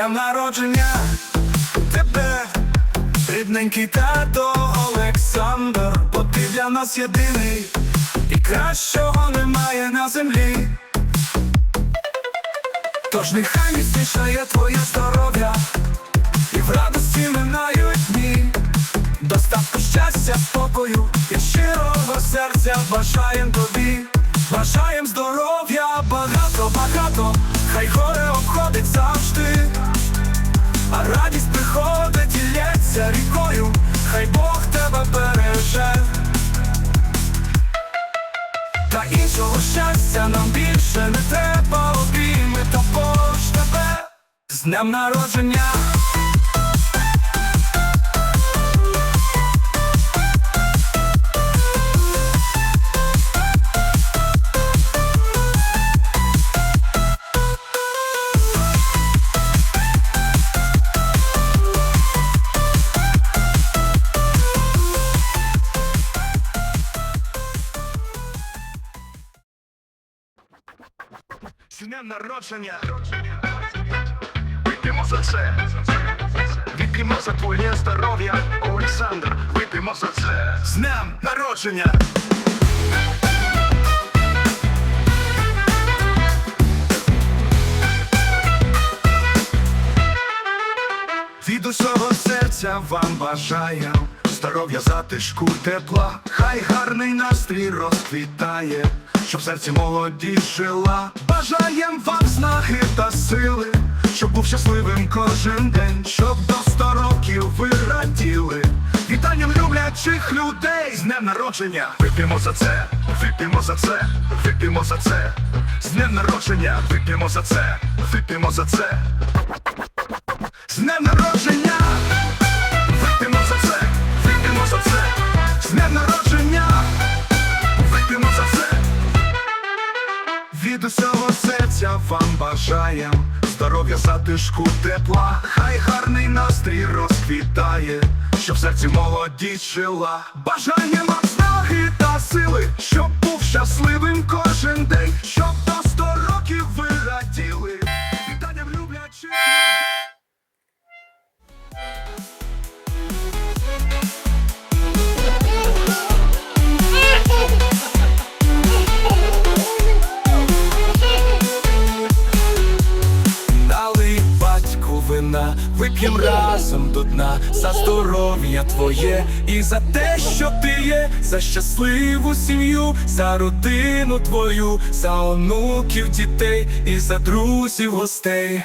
днем народження тебе, рідненький тато Олександр, бо ти для нас єдиний, і кращого немає на землі. Тож нехай міцнішає твоє здоров'я, і в радості минають дні. Достатку щастя, спокою і щирого серця бажаєм тобі, бажаєм здоров'я, багато, багато, хай горе обходить завжди, радість приходить і лється рікою, хай Бог тебе береже. Та іншого щастя нам більше не треба обійми та Бож тебе з днем народження. З днем народження. Вип'ємо за це. Вип'ємо за твоє здоров'я, Олександр. Вип'ємо за це. З днем народження. Від усього серця вам бажаю здоров'я, затишку, тепла, хай гарний настрій розквітає, щоб серці молоді жила. Бажаєм вам знаги та сили, щоб був щасливим кожен день, щоб до сто років ви раділи. Вітанням люблячих людей з днем народження. Вип'ємо за це. Вип'ємо за це. Вип'ємо за це. З днем народження. Вип'ємо за це. Вип'ємо за це. З днем народження, Від усього серця вам бажаєм здоров'я, затишку, тепла, хай гарний настрій розквітає, щоб в серці молоді жила. Бажаєм разом до дна за здоров'я твоє і за те, що ти є, за щасливу сім'ю, за родину твою, за онуків дітей і за друзів гостей.